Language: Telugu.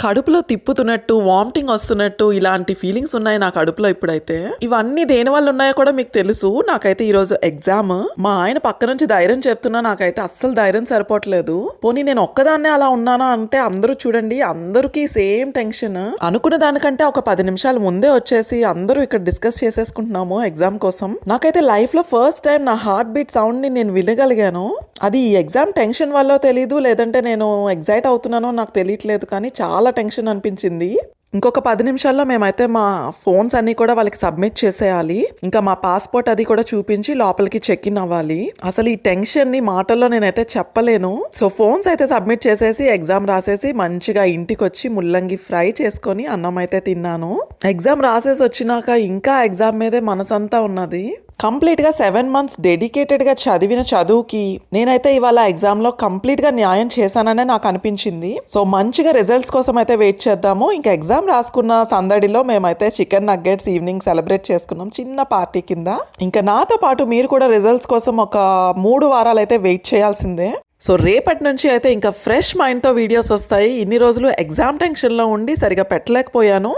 కడుపులో తిప్పుతున్నట్టు వామిటింగ్ వస్తున్నట్టు ఇలాంటి ఫీలింగ్స్ ఉన్నాయి నా కడుపులో ఇప్పుడైతే. ఇవన్నీ దేని వల్ల ఉన్నాయో కూడా మీకు తెలుసు. నాకైతే ఈ రోజు ఎగ్జామ్. మా ఆయన పక్క నుంచి ధైర్యం చెప్తున్నా నాకైతే అస్సలు ధైర్యం సరిపోవట్లేదు. పోనీ నేను ఒక్కదాన్నే అలా ఉన్నానా అంటే అందరూ చూడండి అందరికీ సేమ్ టెన్షన్. అనుకున్న దానికంటే ఒక పది నిమిషాలు ముందే వచ్చేసి అందరూ ఇక్కడ డిస్కస్ చేసేసుకుంటున్నాము ఎగ్జామ్ కోసం. నాకైతే లైఫ్లో ఫస్ట్ టైం నా హార్ట్ బీట్ సౌండ్ని నేను వినగలిగాను. అది ఈ ఎగ్జామ్ టెన్షన్ వల్ల తెలీదు లేదంటే నేను ఎగ్జైట్ అవుతున్నానో నాకు తెలియట్లేదు కానీ చాలా టెన్షన్ అనిపించింది. ఇంకొక పది నిమిషాల్లో మేమైతే మా ఫోన్స్ అన్ని కూడా వాళ్ళకి సబ్మిట్ చేసేయాలి. ఇంకా మా పాస్పోర్ట్ అది కూడా చూపించి లోపలికి చెక్ ఇన్ అవ్వాలి. అసలు ఈ టెన్షన్ని మాటల్లో నేనైతే చెప్పలేను. సో ఫోన్స్ అయితే సబ్మిట్ చేసేసి ఎగ్జామ్ రాసేసి మంచిగా ఇంటికి వచ్చి ముల్లంగి ఫ్రై చేసుకొని అన్నం అయితే తిన్నాను. ఎగ్జామ్ రాసేసి వచ్చినాక ఇంకా ఎగ్జామ్ మీదే మనసంతా ఉన్నది. కంప్లీట్గా సెవెన్ మంత్స్ డెడికేటెడ్గా చదివిన చదువుకి నేనైతే ఇవాళ ఎగ్జామ్లో కంప్లీట్గా న్యాయం చేశాననే నాకు అనిపించింది. సో మంచిగా రిజల్ట్స్ కోసం అయితే వెయిట్ చేద్దాము. ఇంకా ఎగ్జామ్ రాసుకున్న సందడిలో మేమైతే చికెన్ నగ్గెట్స్ ఈవినింగ్ సెలబ్రేట్ చేసుకున్నాం చిన్న పార్టీ కింద. ఇంకా నాతో పాటు మీరు కూడా రిజల్ట్స్ కోసం ఒక మూడు వారాలు అయితే వెయిట్ చేయాల్సిందే. సో రేపటి నుంచి అయితే ఇంకా ఫ్రెష్ మైండ్తో వీడియోస్ వస్తాయి. ఇన్ని రోజులు ఎగ్జామ్ టెన్షన్లో ఉండి సరిగా పెట్టలేకపోయాను.